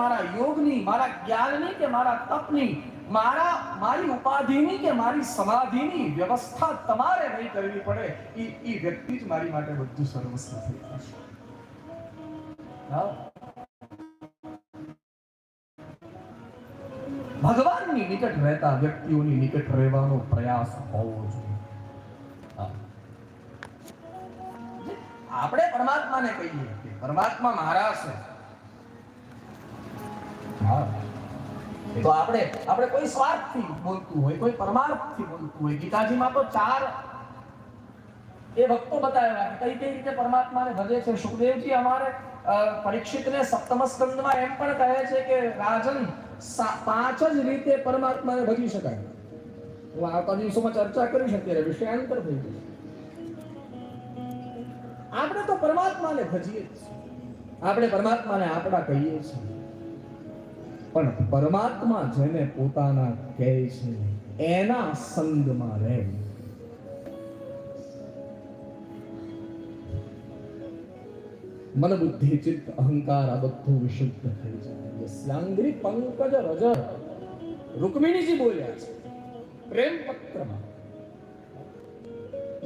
મારા યોગની, મારા જ્ઞાનની કે મારા તપની, મારા, મારી ઉપાધિની કે મારી સમાધિની વ્યવસ્થા તમારે નહીં કરવી પડે, એ એ વ્યક્તિ જ મારી માટે બધું સર્વસ્વ થઈ ભગવાનની નિકટ રહેતા વ્યક્તિઓની નિકટ રહેવાનો પ્રયાસ હોવો જોઈએ. આપણે પરમાત્માને કહીએ કે પરમાત્મા મારા છે. તો આપણે આપણે કોઈ સ્વાર્થથી બોલતું હોય, કોઈ પરમાર્થથી બોલતું હોય. ગીતાજીમાં તો ચાર એ ભક્તો બતાવ્યા કઈ કઈ રીતે પરમાત્માને ભજે છે? સુખદેવજી અમારે પરીક્ષિતને સપ્તમ સ્કંદમાં એમ પણ કહે છે કે, રાજન પાંચ જ રીતે પરમાત્માને ભજી શકાય. હું આવતા દિવસોમાં ચર્ચા કરીશ અત્યારે વિષયાંતર થઈ ગયું. આપણે તો પરમાત્માને ભજીએ છીએ. આપણે પરમાત્માને આપણા કહીએ છીએ. પણ પરમાત્મા જેને પોતાના કહે છે, એના સંગમાં રહે. મન બુદ્ધિ ચિત્ત, અહંકાર, આ બધું વિશુદ્ધ થઈ જાય. યસ્યાંગ્રી પંકજ રજ રૂકમિણીજી બોલ્યા છે, પ્રેમ પત્રમાં.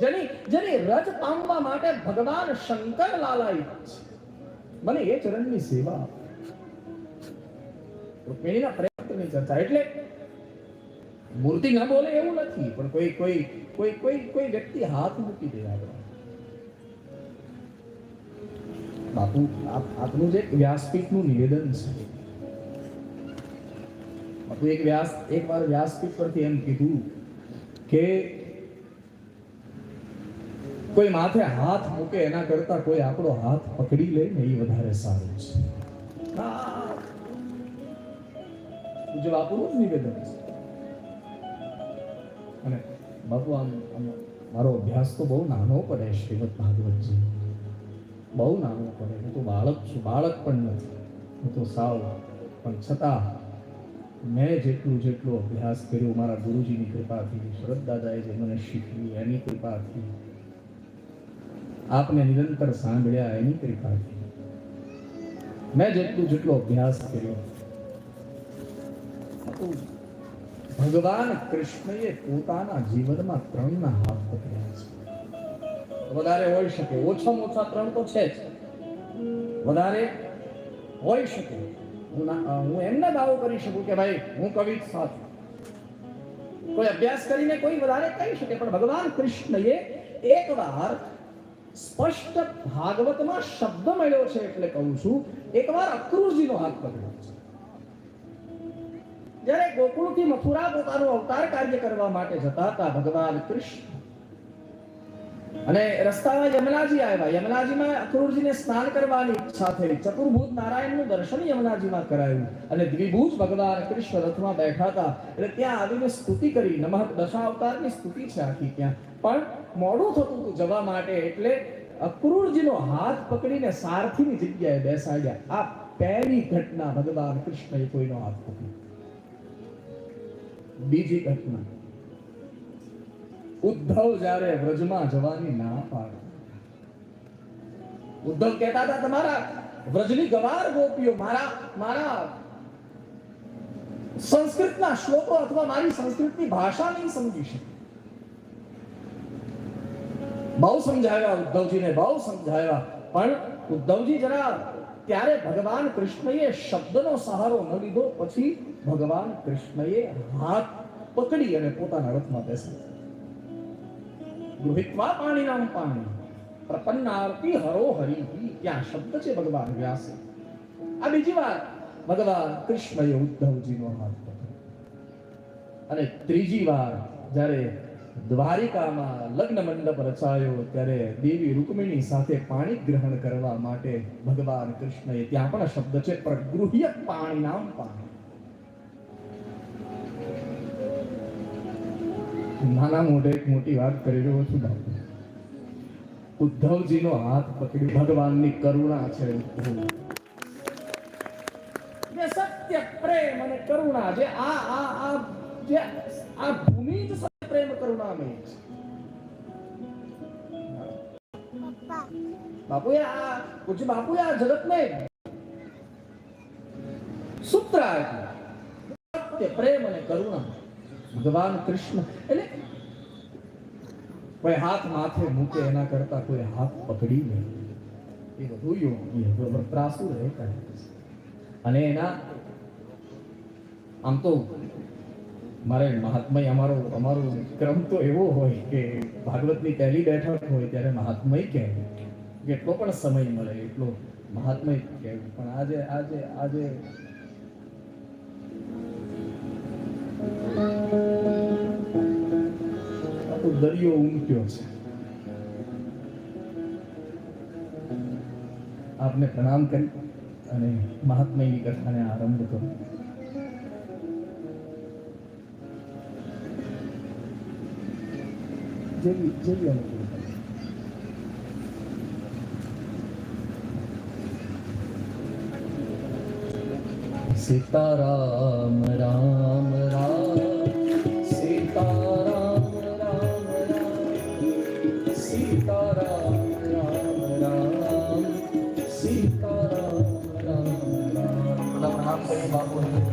જેની જેની રજ પામવા માટે ભગવાન શંકર લાલાયિત છે. મને એ ચરણની સેવા. રૂકમિણીના પ્રેમની ચર્ચા એટલે મૂર્તિ ના બોલે એવું નથી, પણ કોઈ કોઈ કોઈ કોઈ કોઈ વ્યક્તિ હાથ મૂકી દે આગળ. બાપુ આપનું જે વ્યાસપીઠનું નિવેદન છે. બાપુ, એક વ્યાસ એકવાર વ્યાસપીઠ પરથી એમ કીધું કે કોઈ માથે હાથ મૂકે એના કરતા કોઈ આપણો હાથ પકડી લે ને એ વધારે સારું છે. હા. આપણું જ નિવેદન હશે અને બાપુ મારો અભ્યાસ તો બહુ નાનો પડે શ્રીમદ ભાગવતજી બહુ નાનો પડે હું તો બાળક છું બાળક પણ નથી હું તો સાવ પણ છતાં મેં જેટલું જેટલો અભ્યાસ કર્યો મારા ગુરુજીની કૃપાથી શરદ દાદાએ જે મને શીખવી એની કૃપાથી આપને નિરંતર સાંભળ્યા એની કૃપાથી મેં જેટલું જેટલો અભ્યાસ કર્યો તો ભગવાન કૃષ્ણએ પોતાના જીવનમાં ત્રણના હાથ પકડ્યા છે. વધારે હોઈ શકે. ઓછામાં ઓછા ત્રણ તો છે જ. વધારે હોઈ શકે. હું ના હું એમ ના દાવો કરી શકું કે ભાઈ, હું કવિ જ સાચું. કોઈ અભ્યાસ કરીને કોઈ વધારે કહી શકે, પણ ભગવાન કૃષ્ણએ એકવાર સ્પષ્ટ ભાગવતમાં શબ્દ મળ્યો છે એટલે કહું છું એકવાર અક્રૂરજીનો હાથ પકડ્યો છે. જ્યારે ગોકુળથી મથુરા પોતાનું અવતાર કાર્ય કરવા માટે જતા હતા, ભગવાન કૃષ્ણ. અને રસ્તામાં યમલાજી આવ્યા. યમલાજીમાં અક્રૂરજીને સ્નાન કરવાની ઈચ્છા થઈ ચતુર્ભુજ નારાયણનું દર્શન યમલાજીમાં કરાયું. અને દ્વિભુજ ભગવાન કૃષ્ણ રથમાં બેઠા હતા. એટલે ત્યાં આવીને સ્તુતિ કરી. નમઃ દશાવતારની સ્તુતિ છે આખી ત્યાં. પણ મોડું થતું હતું જવા માટે એટલે અક્રૂરજીનો હાથ પકડીને સારથીની જગ્યાએ બેસાડ્યા. આ પહેલી ઘટના ભગવાન કૃષ્ણએ કોઈનો હાથ પકડ્યો બીજી ઘટના. ઉદ્ધવ જ્યારે વ્રજમાં જવાની ના પાડે. ઉદ્ધવ કહેતા હતા, તમારા વ્રજની ગવાર ગોપીઓ, મારા મારા સંસ્કૃતના શ્લોકો અથવા મારી સંસ્કૃતની ભાષા નહીં સમજી શકે. બહુ સમજાવ્યા ઉદ્ધવજીને, બહુ સમજાવ્યા. પણ ઉદ્ધવજી જરા ત્યારે ભગવાન કૃષ્ણએ શબ્દનો સહારો ન લીધો, પછી ભગવાન કૃષ્ણએ હાથ પકડી અને પોતાના રથમાં બેસી. ગૃહિત્વા પાણીનામ પાણી પ્રપન્નાર્તી હરો હરી ત્યાં શબ્દ છે ભગવાન વ્યાસ? આ બીજી વાર ભગવાન કૃષ્ણએ ઉદ્ધવજીનો હાથ અને ત્રીજી વાર જ્યારે દ્વારિકામાં લગ્ન મંડપ રચાયો, ત્યારે દેવી રૂકમિણી સાથે પાણી ગ્રહણ કરવા માટે ભગવાન કૃષ્ણએ ત્યાં પણ શબ્દ છે, પ્રગૃહ્ય પાણી નામ પાણી. નાના મોઢે એક મોટી વાત કરી રહ્યો છું બાપુ. ઉદ્ધવજીનો હાથ પકડી ભગવાનની કરુણા છે. સત્ય પ્રેમ અને કરુણા જે આ આ આ, જે આ ભૂમિ જ સત્ય પ્રેમ કરુણામય છે. બાપુ આ, પૂજ્ય બાપુ આ જગતને સૂત્ર આપ્યું. સત્ય પ્રેમ અને કરુણા. ભગવાન કૃષ્ણ. એટલે કોઈ હાથ માથે મૂકે એના કરતા કોઈ હાથ પકડી લે. એ વધુ યોગ્ય ત્રાસુ રહે અને એના આમ તો મારે મહાત્મય અમારો અમારો ક્રમ તો એવો હોય કે ભાગવતની પહેલી બેઠક હોય ત્યારે મહાત્મય કહેવું કેટલો પણ સમય મળે, એટલો મહાત્મય કહેવું પણ આજે આજે આજે દરિયો ઉમટ્યો છે આપને પ્રણામ કરી અને મહાત્મયની કથાને આરંભ કરો જેવી જેવી અનુકૂળ થાય. સીતારામ રામ રામ. સીતારામ રામ રામ. સીતારામ રામ રામ. સીતારામ રામ રામ. પ્રણામ.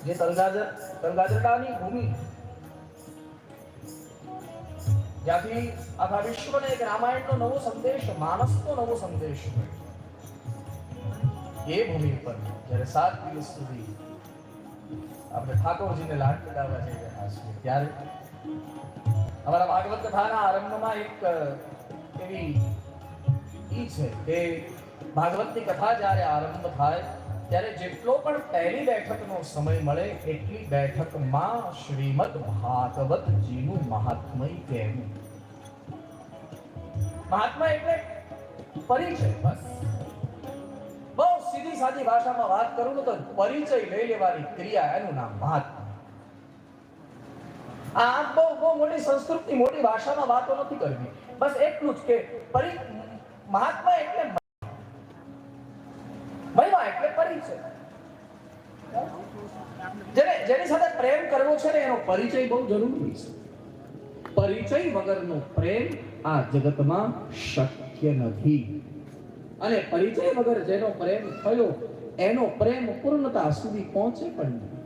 જે તલગાજર તલગાજરડાની ભૂમિ જ્યાંથી આખા વિશ્વને એક રામાયણનો નવો સંદેશ માનસનો નવો સંદેશ એ ભૂમિ પર જ્યારે સાત દિવસ સુધી આપણે ઠાકોરજીને લાડ પડાવવા જઈ રહ્યા છીએ ત્યારે અમારા ભાગવત કથાના આરંભમાં એક એવી ઈ છે કે ભાગવતની કથા જ્યારે આરંભ થાય ત્યારે જેટલો પણ પહેલી બેઠકનો સમય મળે, એટલી બેઠકમાં શ્રીમદ ભાગવતજીનું મહાત્મય કહેવું. મહાત્મા એટલે પરિચય, બસ. બહુ સીધી સાદી ભાષામાં વાત કરું તો પરિચય લઈ લેવાની ક્રિયા એનું નામ મહાત્મા આ બહુ બહુ મોટી સંસ્કૃતની મોટી ભાષામાં વાતો નથી કરવી. બસ એટલું જ કે પરી મહાત્મા એટલે મહિમા એટલે પરિચય. જેને જેની સાથે પ્રેમ કરવો છે ને, એનો પરિચય બહુ જરૂરી છે. પરિચય વગરનો પ્રેમ આ જગતમાં શક્ય નથી. અને પરિચય વગર જેનો પ્રેમ થયો, એનો પ્રેમ પૂર્ણતા સુધી પહોંચે પણ નહીં.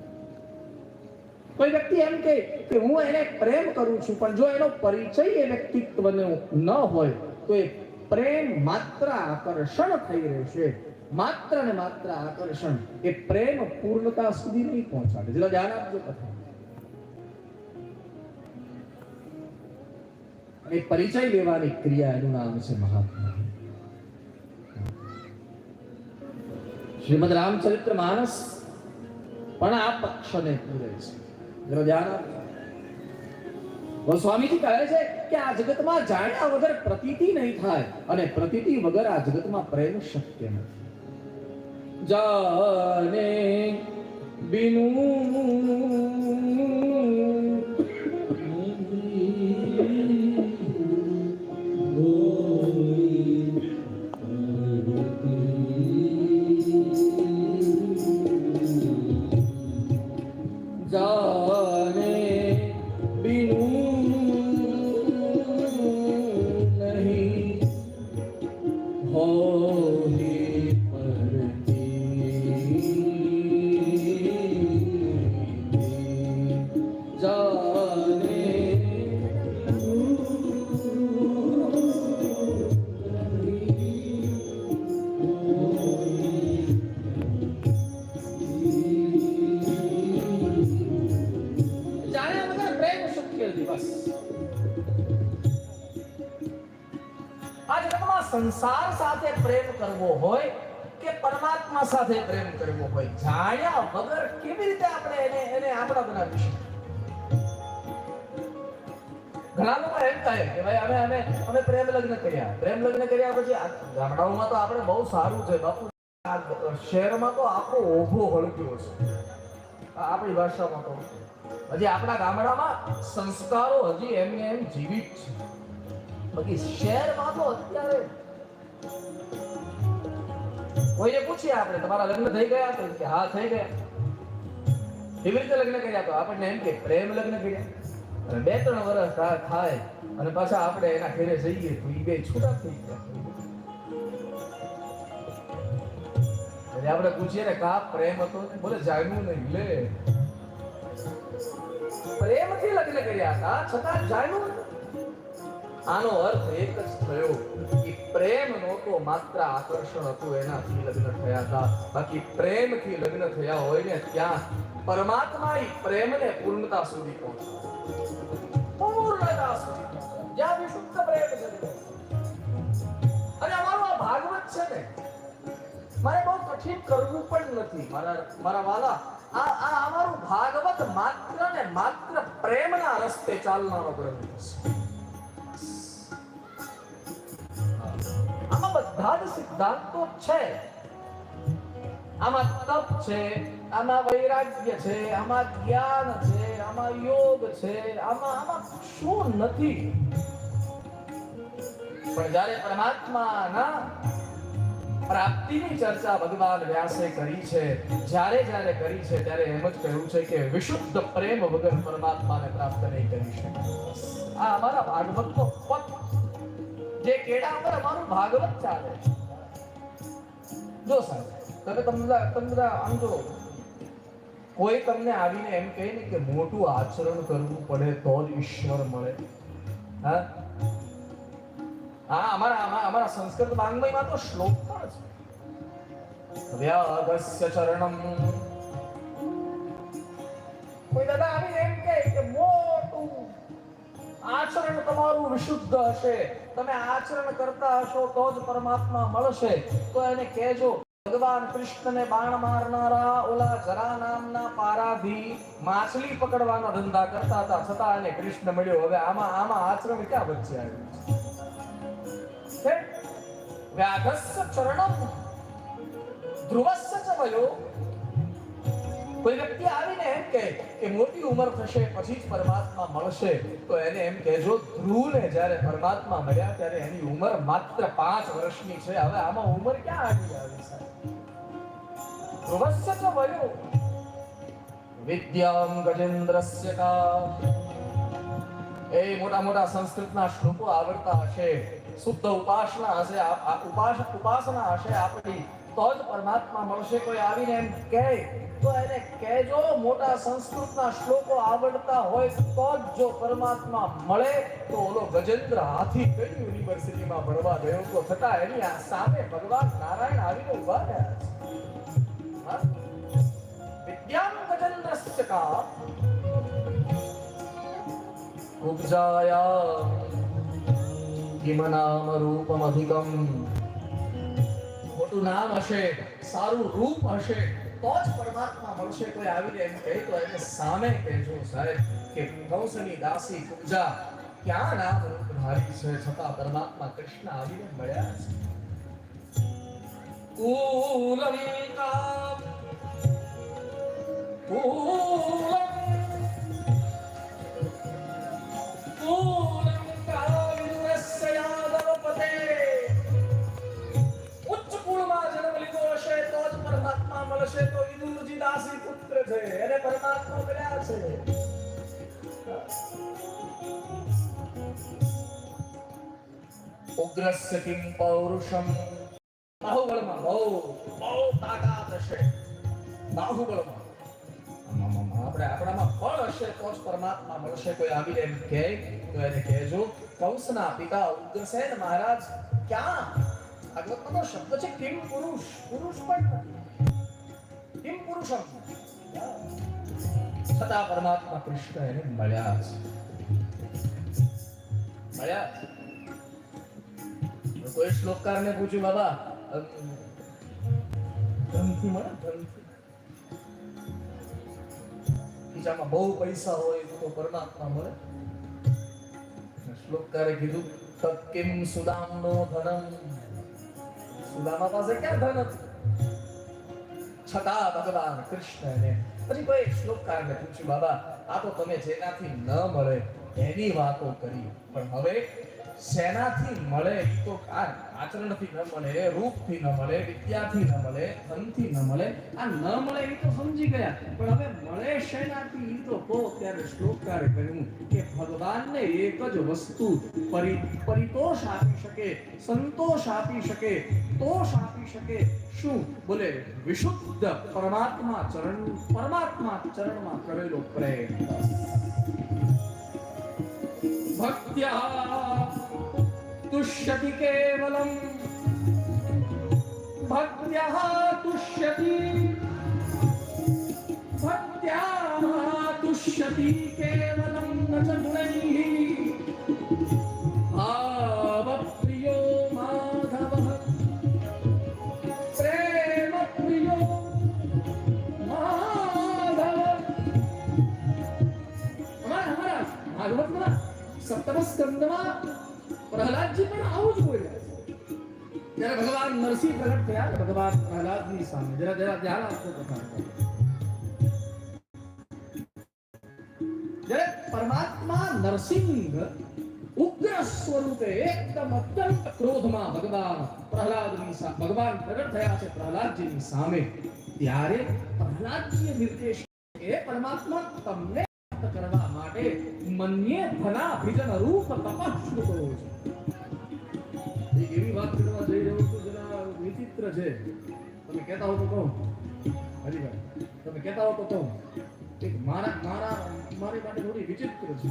કોઈ વ્યક્તિ એમ કે કે હું એને પ્રેમ કરું છું, પણ જો એનો પરિચય એ વ્યક્તિત્વનો ન હોય, તો એ પ્રેમ માત્ર આકર્ષણ થઈ રહેશે. માત્ર ને માત્ર આકર્ષણ એ પ્રેમ પૂર્ણતા સુધી નહીં પહોંચાડે. જરા ધ્યાન આપજો કથા અને પરિચય લેવાની ક્રિયા એનું નામ છે મહાત્મા. શ્રીમદ રામચરિત્ર માનસ પણ આ પક્ષને પૂરે છે. જરા ધ્યાન આપજો. સ્વામીજી કહે છે કે આ જગતમાં જાણ્યા વગર પ્રતીતિ નહીં થાય અને પ્રતીતિ વગર આ જગતમાં પ્રેમ શક્ય નથી. જાને બિનુ સંસાર સાથે પ્રેમ કરવો હોય કે પરમાત્મા સાથે પ્રેમ કરવો હોય, જાણ્યા વગર કેવી રીતે આપણે એને એને આપણા બનાવીશું ઘણા લોકો એમ કહે કે ભાઈ, અમે અમે અમે પ્રેમ લગ્ન કર્યા. પ્રેમ લગ્ન કર્યા પછી ગામડાઓમાં તો આપણે બહુ સારું છે બાપુ. શહેરમાં તો આખો ઓભો હળગ્યો છે આપણી ભાષામાં તો. હજી આપણા ગામડામાં સંસ્કારો હજી એમને એમ જીવિત છે. બાકી શહેરમાં તો અત્યારે કોઈને પૂછીએ આપણે? તમારા લગ્ન થઈ ગયા તો કે, હા, થઈ ગયા. કેવી રીતે લગ્ન કર્યા? તો આપણને એમ કે, પ્રેમ લગ્ન કર્યા. અને બે ત્રણ વર્ષ થાય અને પાછા આપણે એના ઘેરે જઈએ તો એ બે છૂટા થઈ ગયા. એટલે આપણે પૂછીએ ને, કા પ્રેમ હતો? બોલે જાણવું નહીં. લે. પ્રેમથી લગ્ન કર્યા હતા, છતાં જાણ્યું. આનો અર્થ એક જ થયો કે પ્રેમ નહોતો માત્ર આકર્ષણ હતું, એનાથી લગ્ન થયા હતા. બાકી પ્રેમથી લગ્ન થયા હોય ને ત્યાં પરમાત્મા એ પ્રેમને પૂર્ણતા સુધી પહોંચાડે પૂર્ણતા સુધી. જ્યાં વિશુદ્ધ પ્રેમ અને અમારો આ ભાગવત છે ને, મારે બહુ કઠિન કરવું પણ નથી. મારા મારા વાલા, આ આ અમારું ભાગવત માત્ર ને માત્ર પ્રેમના રસ્તે ચાલનારો ગ્રંથ છે. આમાં બધા જ સિદ્ધાંતો છે. આમાં તપ છે, આમાં વૈરાગ્ય છે, આમાં જ્ઞાન છે, આમાં યોગ છે, આમાં આમાં શું નથી. પણ જ્યારે પરમાત્માના પ્રાપ્તિની ચર્ચા ભગવાન વ્યાસે કરી છે, જ્યારે જ્યારે કરી છે, ત્યારે એમ જ કહ્યું છે કે વિશુદ્ધ પ્રેમ વગર પરમાત્માને પ્રાપ્ત નહીં કરી શકે. આ અમારા ભાગવતનો પથ જે કેડા ઉપર અમારું ભાગવત ચાલે જો સાહેબ, તમે તમે બધા- તમે બધા આમ જો, કોઈ તમને આવીને એમ કહે ને કે મોટું આચરણ કરવું પડે તો જ ઈશ્વર મળે. હા? હા, અમારા અમારા સંસ્કૃત વાંગ્મયમાં તો શ્લોક પણ છે. વ્યાગસ્ય ચરણમ. કોઈ દાદા આવીને એમ કહે કે મોટું આચરણ તમારું વિશુદ્ધ હશે. તમે આચરણ કરતા હશો તો જ પરમાત્મા મળશે. તો એને કહેજો, ભગવાન કૃષ્ણને બાણ મારનારા ઓલા જરા નામના પારાધી માછલી પકડવાનો ધંધા કરતા હતા. છતાં એને કૃષ્ણ મળ્યો. હવે આમાં આમાં આચરણ ક્યાં વચ્ચે આવ્યું છે? વ્યાઘસ્ય ચરણમ ધ્રુવસ્ય ચ વયો કોઈ વ્યક્તિ આવીને એમ કહે કે મોટી ઉંમર થશે, પછી જ પરમાત્મા મળશે, તો એને એમ કહેજો, ધ્રુવને જ્યારે પરમાત્મા મળ્યા ત્યારે એની ઉંમર માત્ર પાંચ વર્ષની છે. હવે આમાં ઉંમર ક્યાં આવી આવી સાહેબ ધ્રુવસ્ય તો વયો. વિદ્યામ ગજેન્દ્રસ્ય કા એ મોટા મોટા સંસ્કૃતના શ્લોકો આવડતા હશે. શુદ્ધ ઉપાસના હશે ઉપાસના હશે આપણી. તો જ પરમાત્મા મળશે કોઈ આવીને એમ કહે. તો એને કહેજો, મોટા સંસ્કૃતના શ્લોકો આવડતા હોય તો જ જો પરમાત્મા મળે, તો ઓલો ગજેન્દ્ર હાથી કઈ યુનિવર્સિટીમાં ભણવા ગયો? તો છતાં એની આ સામે ભગવાન નારાયણ આવીને ઊભા રહ્યા? વિદ્યામ ગજેન્દ્રસ્ય કા? ઉપજાયા કિમ નામ રૂપમ નામ હશે, સારું રૂપ હશે, તો જ પરમાત્મા મળશે કોઈ આવીને એમ કહે એને સામે કહેજો સાહેબ કે કંસની દાસી પૂજા, ક્યાં નામ રૂપ ધારી છે? છતાં પરમાત્મા કૃષ્ણ આવીને મળ્યા છે. કુલંકા કામ મળશે તો ઇન્દ્રજી દાસી પુત્ર છે. એને પરમાત્મા કર્યા છે. ઉગ્રસ્ય કિમ પૌરુષમ? બાહુબળમાં બહુ બહુ તાકાત હશે. બાહુબળમાં. આપણે આપણામાં ફળ હશે તો જ પરમાત્મા મળશે. કોઈ આવી એમ કહે તો એને કહેજો કૌશના પિતા ઉગ્રસેન મહારાજ ક્યાં? ભાગવતમાં તો શબ્દ છે કિમ પુરુષ. પુરુષ પણ પુરુષમ છતાં પરમાત્મા કૃષ્ણ એને મળ્યા છે મળ્યા છે. કોઈ શ્લોકકારને પૂછ્યું બાબા ધનથી મળે ધનથી ખીચામાં બહુ પૈસા હોય તો પરમાત્મા મળે શ્લોકકારે કીધું તત્કિમ સુદામનો ધનમ સુદામા પાસે ક્યાં ધન હતું છતાં ભગવાન કૃષ્ણને પછી કોઈ શ્લોકકારને પૂછ્યું, બાબા, આ તો તમે જેનાથી ન મળે એની વાતો કરી. પણ હવે શેનાથી મળે એ તો કાર આચરણથી ન મળે, રૂપથી ન મળે, વિદ્યાથી ન મળે, ધનથી ન મળે, આ ન મળે એ તો સમજી ગયા. પણ હવે મળે શેનાથી એ તો કહો ત્યારે શ્લોકકારે કહ્યું કે ભગવાનને એક જ વસ્તુ પરી પરિતોષ આપી શકે, સંતોષ આપી શકે, તોષ આપી શકે. શું? બોલે, વિશુદ્ધ પરમાત્મા ચરણ, પરમાત્મા ચરણમાં કરેલો પ્રેમ ભક્ત્યા ભક્ત્યા તુષ્યતિ ભક્ત્યા તુષ્યતિ કેવલમ ન ચ ગુણૈઃ ભાવપ્રિયો માધવઃ પ્રેમપ્રિયો માધવ અમારા અમારા ભાગવતમાં સપ્તમ સ્કંદમાં પ્રહલાદજી પણ આવું જ બોલ્યા છે જ્યારે ભગવાન નરસિંહ પ્રગટ થયા તો ભગવાન પ્રહલાદની સામે જરા જરા ધ્યાન આપજો કથા પર. જ્યારે પરમાત્મા નરસિંહ ઉગ્ર સ્વરૂપે એકદમ અત્યંત ક્રોધમાં ભગવાન પ્રહલાદની સામે ભગવાન પ્રગટ થયા છે પ્રહલાદજીની સામે ત્યારે પ્રહલાદજીએ નિર્દેશ એ પરમાત્મા તમને પ્રાપ્ત કરવા માટે મન્યે ધનાભિજન રૂપ તપસ્વી કરો કહેતા હો તો કહો. હરિભાઈ, તમે કહેતા હો તો કહો. મારા મારા, મારી માટે થોડી વિચિત્ર છે.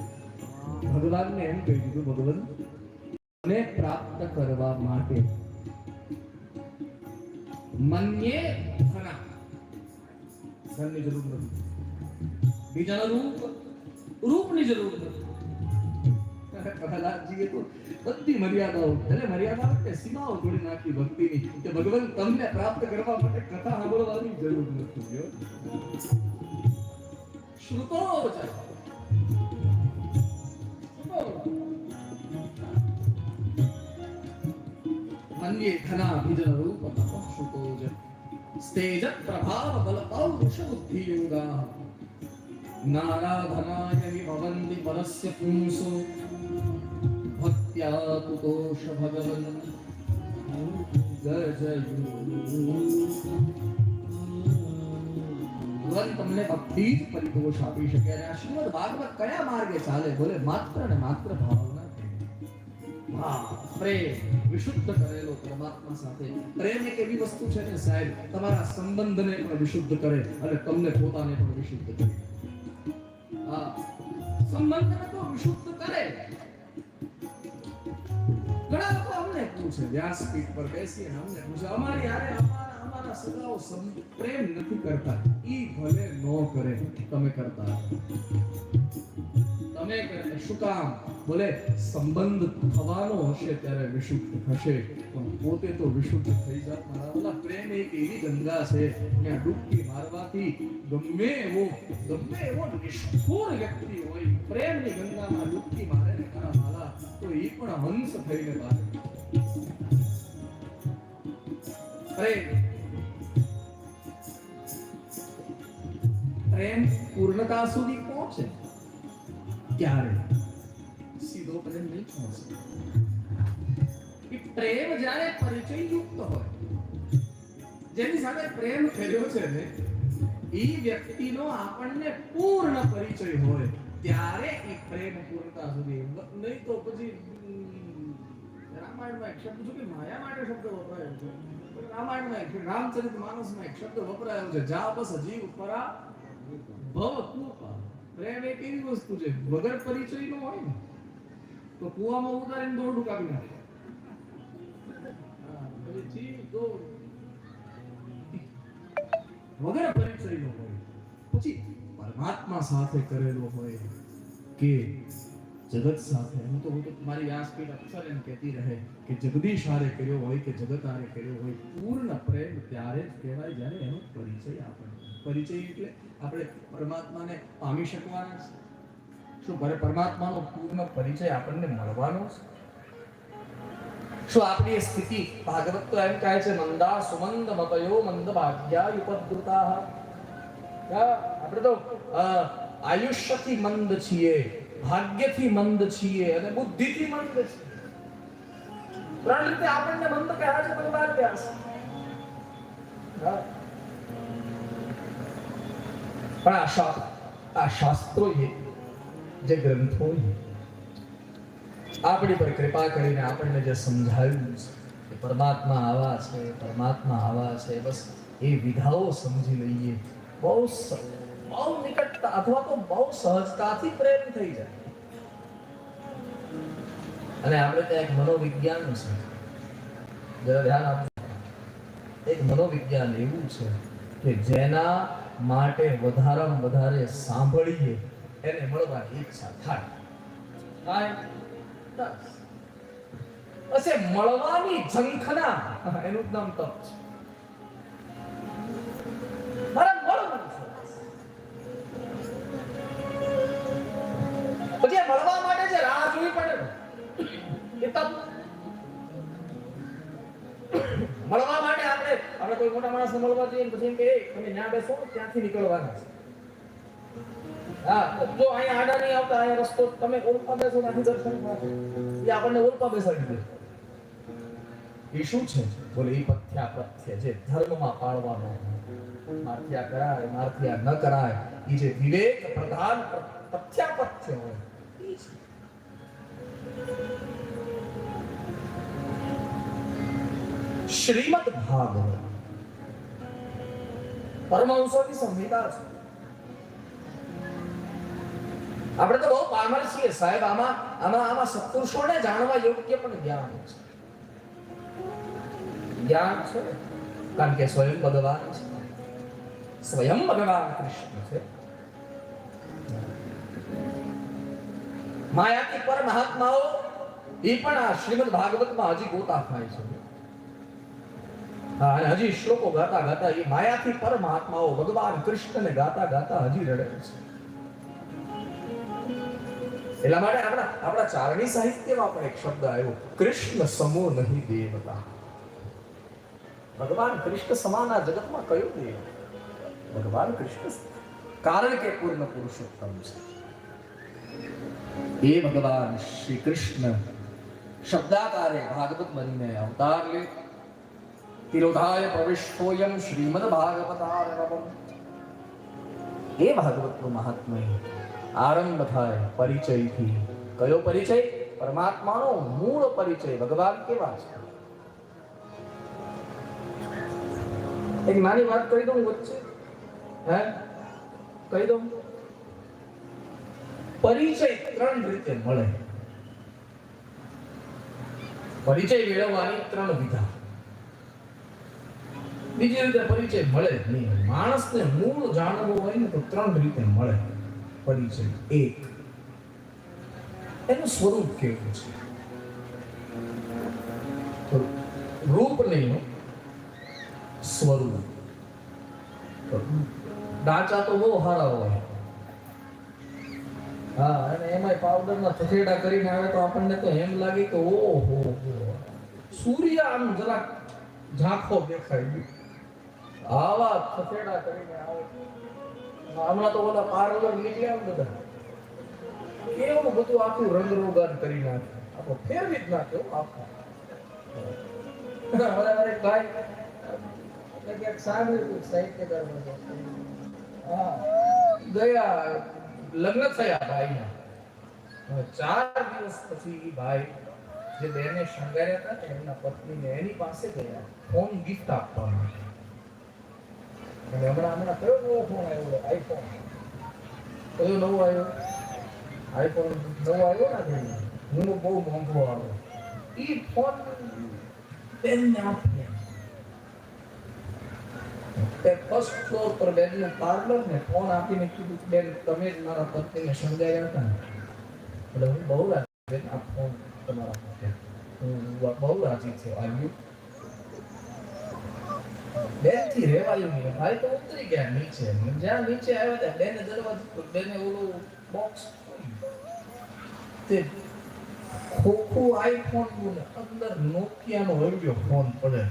ભગવાનને એમ કહી દીધું, ભગવાન, મને પ્રાપ્ત કરવા માટે મન્યે ધના. ધનની જરૂર નથી. બીજાના રૂપ, રૂપની જરૂર નથી. બધી મર્યાદાઓ એટલે મર્યાદાઓ કે સીમાઓ તોડી નાખી ભક્તિની કે ભગવાન તમને પ્રાપ્ત કરવા માટે કથા સાંભળવાની જરૂર નથી શ્રુતો મન્યે ખના ભુજન રૂપ શ્રુતોજ સ્તેજ પ્રભાવ બલ પૌરુષ બુદ્ધિ યોગા નારાધનાય ભવન્તિ પરસ્ય પુંસો पुंसो भक्त्या तुतोष भगवन् ભગવાન તમને ભક્તિ જ પરિતોષ આપી શકે અને આ શ્રીમદ ભાગવત કયા માર્ગે ચાલે બોલે માત્ર ને માત્ર ભાવના હા પ્રેમ વિશુદ્ધ કરેલો પરમાત્મા સાથે પ્રેમ એક એવી વસ્તુ છે ને સાહેબ તમારા સંબંધને પણ વિશુદ્ધ કરે અને તમને પોતાને પણ વિશુદ્ધ કરે હા સંબંધને તો વિશુદ્ધ કરે લોકો અમને પૂછે વ્યાસપીઠ પર બેસી અને અમને પૂછે અમારી હારે અમારા અમારા સગાઓ સમ- પ્રેમ નથી કરતા ઈ ભલે નો કરે તમે કરતા તમે કરે શું કામ બોલે સંબંધ થવાનો હશે ત્યારે વિશુદ્ધ થશે પણ પોતે તો વિશુદ્ધ થઈ જાત મારા ઓલા પ્રેમ એક એવી ગંગા છે ત્યાં ડૂબકી મારવાથી ગમે એવો ગમે એવો નિષ્ઠુર વ્યક્તિ હોય પ્રેમની ગંગામાં ડૂબકી મારે ને ખરા માલા તો એ પણ હંસ થઈને બહાર પ્રેમ. પૂર્ણતા સુધી પહોંચે ત્યારે સીધો પ્રેમ નહીં પહોંચે. પ્રેમ જ્યારે પરિચયયુક્ત હોય, જેની સાથે પ્રેમ થયો છે ને, એ વ્યક્તિનો આપણને પૂર્ણ પરિચય હોય ત્યારે એ પ્રેમ પૂર્ણતા સુધી. નહીં તો પછી રામાયણમાં એક શબ્દ કે, માયા માટે શબ્દ વપરાયો છે. રામાયણમાં એક રામચરિત માનસમાં એક શબ્દ વપરાયો છે, જા બસ જીવ પરા ભવ કૂપા પ્રેમ એક એવી વસ્તુ છે, વગર પરિચય નો હોય ને, તો કુવામાં ઉતારીને દોરડું કાપી નાખે. વગર પરિચય નો હોય. પછી પરમાત્મા સાથે કરેલો હોય કે જગત સાથે. હું તો હું તો મારી વ્યાસપીઠ અક્ષર એમ કહેતી રહે કે જગદીશ આરે કર્યો હોય કે જગત આરે કર્યો હોય. પૂર્ણ પ્રેમ ત્યારે જ કહેવાય જ્યારે એનો પરિચય આપણને પરિચય એટલે આપણે પરમાત્માને પામી શકવાના છે. શું ભરે પરમાત્માનો પૂર્ણ પરિચય આપણને મળવાનો છે? શું આપણી સ્થિતિ ભાગવત તો એમ કહે છે, મંદા સુમંદ મતયો મંદ ભાગ્યા ઉપદ્રુતા આપણે તો આયુષ્યથી મંદ છીએ. ભાગ્યથી મંદ છીએ અને બુદ્ધિથી મંદ છીએ. ત્રણ રીતે આપણને મંદ કહેવા છે ભગવાન વ્યાસ. પણ આ શાસ્ત્ર આ શાસ્ત્રો જે ગ્રંથો આપણી પર કૃપા કરીને આપણને જે સમજાવ્યું છે પરમાત્મા આવા છે, પરમાત્મા આવા છે, બસ એ વિધાઓ સમજી લઈએ. બહુ સ- બહુ નિકટતા અથવા તો બહુ સહજતાથી પ્રેમ થઈ જાય. અને આપણે ત્યાં એક મનોવિજ્ઞાન છે. ધ્યાન એક મનોવિજ્ઞાન એવું છે કે જેના માટે વધારામાં વધારે સાંભળીએ એને મળવાની ઈચ્છા થાય. થાય મળવાની ઝંખના. એનું જ નામ તપ છે. તપ. મળવા માટે આપણે આપણે કોઈ મોટા માણસને મળવા જઈએ પછી એમ કે તમે ત્યાં બેસો, ત્યાંથી નીકળવાના છે. હા જો અહીંયા આડા નહીં આવતા, અહીંયા રસ્તો, તમે ઓળખા બેસો ત્યાંથી દર્શન એ આપણને ઓળખા બેસાડી દે. એ શું છે? બોલે, એ પથ્યા પથ્ય જે ધર્મમાં પાળવાનો મારથિયા કરાય માર્થિયા ન કરાય. એ જે વિવેક પ્રધાન પથ્યા પથ્ય હોય. શ્રીમદ ભાગવત. પરમહંસોની સંહિતા છે. આપણે તો બહુ પામર છીએ સાહેબ. આમાં આમાં આમાં સત્પુરુષોને જાણવા યોગ્ય પણ જ્ઞાન છે. જ્ઞાન છે કારણ કે સ્વયં ભગવાન છે. સ્વયં ભગવાન કૃષ્ણ છે. માયાથી પર મહાત્માઓ એ પણ આ શ્રીમદ ભાગવતમાં હજી ગોતા ખાય છે. અને હજી શ્લોકો ગાતા ગાતા એ માયાથી પરમાત્માઓ ભગવાન કૃષ્ણને ગાતા ગાતા હજી રડે છે. એટલા માટે આપણા આપણા ચારણી સાહિત્યમાં પણ એક શબ્દ આવ્યો, કૃષ્ણ સમો નહીં દેવતા. ભગવાન કૃષ્ણ સમાના જગતમાં કયો દેવ? ભગવાન કૃષ્ણ કારણ કે પૂર્ણ પુરુષોત્તમ છે. એ ભગવાન શ્રી કૃષ્ણ શબ્દાકારે ભાગવત બનીને અવતાર લે તિરોધાય પ્રવિષ્ટોયમ શ્રીમદ ભાગવતારણવમ એ ભાગવતનું મહાત્મય આરંભ થાય પરિચયથી કયો પરિચય પરમાત્માનો મૂળ પરિચય ભગવાન કેવા છે એક નાની વાત કહી દઉં વચ્ચે હે કહી દઉં પરિચય ત્રણ રીતે મળે પરિચય મેળવવાની ત્રણ વિધા બીજી રીતે પરિચય મળે નહીં. માણસને મૂળ જાણવું હોય ને તો ત્રણ રીતે મળે. પરિચય એક. એનું સ્વરૂપ કેવું છે? રૂપ નહીં સ્વરૂપ. ડાચા તો બહુ સારા હોય. હા, અને એમાંય પાવડરના થથેડા કરીને આવે તો આપણને તો એમ લાગે કે ઓહો સૂર્ય આમ જરાક ઝાંખો દેખાય. ગયો આવા ખસેડા કરીને આવે હમણાં તો ઓલા પાર્લર નીકળ્યા ને બધા. કેવું બધું આખું રંગરોગાન કરી નાખે આખો ફેરવી જ નાખે હો, આખો. અરે હા. ગયા, લગ્ન થયા ભાઈના. ચાર દિવસ પછી ભાઈ, જે બેને શણગાર્યા હતા એમના એની પાસે ગયા ફોન ગિફ્ટ આપવા માટે અને હમણાં હમણાં કયો નવો ફોન આવ્યો આઈફોન કયો નવો આવ્યો? આઈફોન નવો આવ્યો ને ભાઈ હું બહુ મોંઘો આવ્યો એ ફોન બેનને આપીએ તે ફર્સ્ટ ફ્લોર પર બેનનું પાર્લર ને ફોન આપીને કીધું બેન, તમે જ મારા પત્નીને સમજાવ્યા હતા ને. એટલે હું બહુ રાજી બેન, આ ફોન તમારા માટે હું બહુ રાજી છું. આવ્યું બેનથી રેવાયું નહીં. ભાઈ તો ઉતરી ગયા નીચે. જ્યાં નીચે આવ્યા હતા બેને દરવાજો બેને ઓલું બોક્સ તે ખોખો આઈફોનનું અંદર નોકિયા નો હળવ્યો ફોન પડે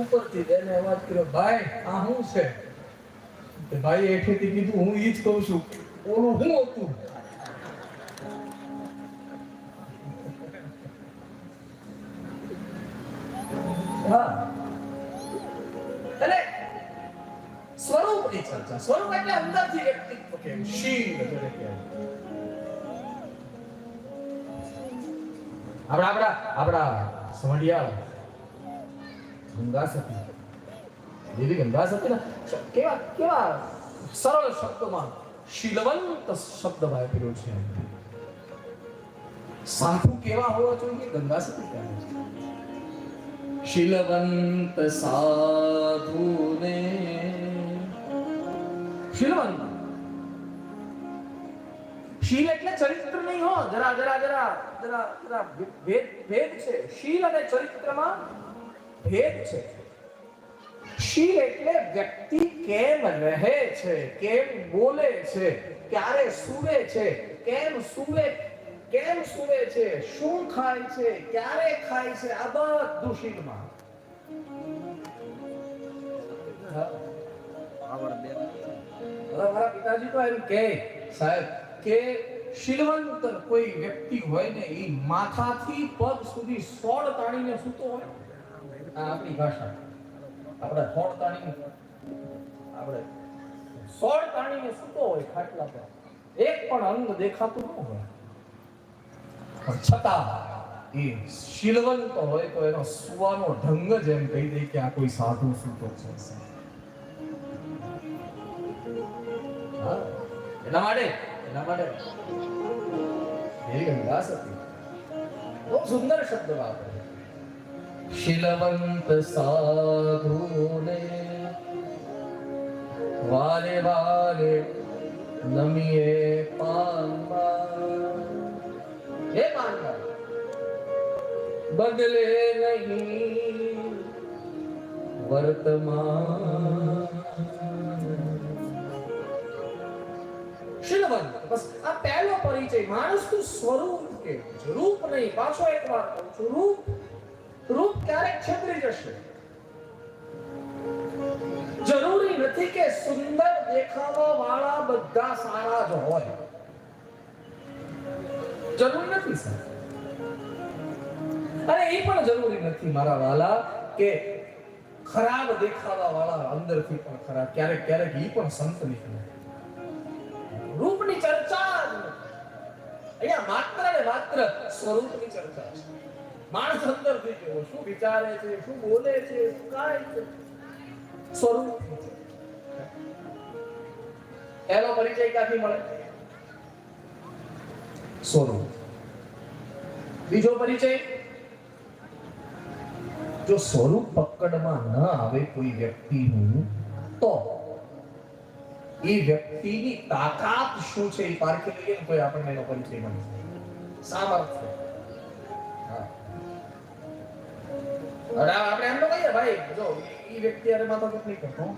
ઉપરથી બેને અવાજ કર્યો, ભાઈ, આ શું છે? ભાઈ એઠેથી કીધું, હું ઈ જ કહું છું. ઓલું શું હતું? એટલે અંદરથી વ્યક્તિ કેમ શીલ જેને કહેવાય. આપણા આપણા આપણા સમઢિયાળ ગંગા સતી દેવી ગંગા સતી ને કેવા કેવા સરળ શબ્દમાં શીલવંત શબ્દ વાપર્યો છે. સાધુ કેવા હોવા જોઈએ? ગંગા સતી કહે છે શીલવંત સાધુને શીલવંત શીલ એટલે ચરિત્ર નહીં હો, જરા જરા જરા જરા જરા ભેદ ભેદ છે. શીલ અને ચરિત્રમાં ભેદ છે. શીલ એટલે વ્યક્તિ કેમ રહે છે, કેમ બોલે છે, ક્યારે સૂવે છે, કેમ સૂવે કેમ સૂવે છે, શું ખાય છે, ક્યારે ખાય છે, આ બધું શીલમાં હવે મારા પિતાજી તો એમ કે સાહેબ, કે શીલવંત કોઈ વ્યક્તિ હોય ને એ માથાથી પગ સુધી સોળ તાણીને સૂતો હોય. આ આપણી ભાષા. આપણે સોળ તાણીને આપણે સોળ તાણીને સૂતો હોય ખાટલા પર. એક પણ અંગ દેખાતું ન હોય. પણ છતાં એ શીલવંત હોય તો એનો સુવાનો ઢંગ જ એમ કહી દે કે આ કોઈ સાધુ સૂતો છે. એટલા માટે? એટલા માટે. એવી ગંગા સતી. બહુ સુંદર શબ્દ વાપરે. શીલવંત સાધુને વારે વારે નમીએ પામવા હે પામવા બદલે નહીં વર્તમાન. શીલવંત બસ આ પહેલો પરિચય માણસનું સ્વરૂપ કે રૂપ નહીં પાછો એક વાર કહું છું રૂપ રૂપ ક્યારેક છેતરી જશે જરૂરી નથી કે સુંદર દેખાવા વાળા બધા સારા જ હોય જરૂરી નથી સર અને એ પણ જરૂરી નથી મારા વાલા કે ખરાબ દેખાવા વાળા અંદરથી પણ ખરાબ ક્યારેક ક્યારેક એ પણ સંત નીકળે રૂપની ચર્ચા અહીંયા માત્ર ને માત્ર સ્વરૂપની ચર્ચા માણસ અંદરથી કેવો શું વિચારે છે, શું બોલે છે, શું કાય છે? સ્વરૂપ એનો પરિચય ક્યાંથી મળે? સ્વરૂપ. બીજો પરિચય? જો સ્વરૂપ પકડમાં ન આવે કોઈ વ્યક્તિનું, તો એ વ્યક્તિની તાકાત શું છે એ પારખી લઈએ કોઈ આપણને એનો પરિચય મળે. સામર્થ્ય. આપણે એમ તો કહીએ, ભાઈ, જો, એ વ્યક્તિ અરે માથા નહીં કરતો.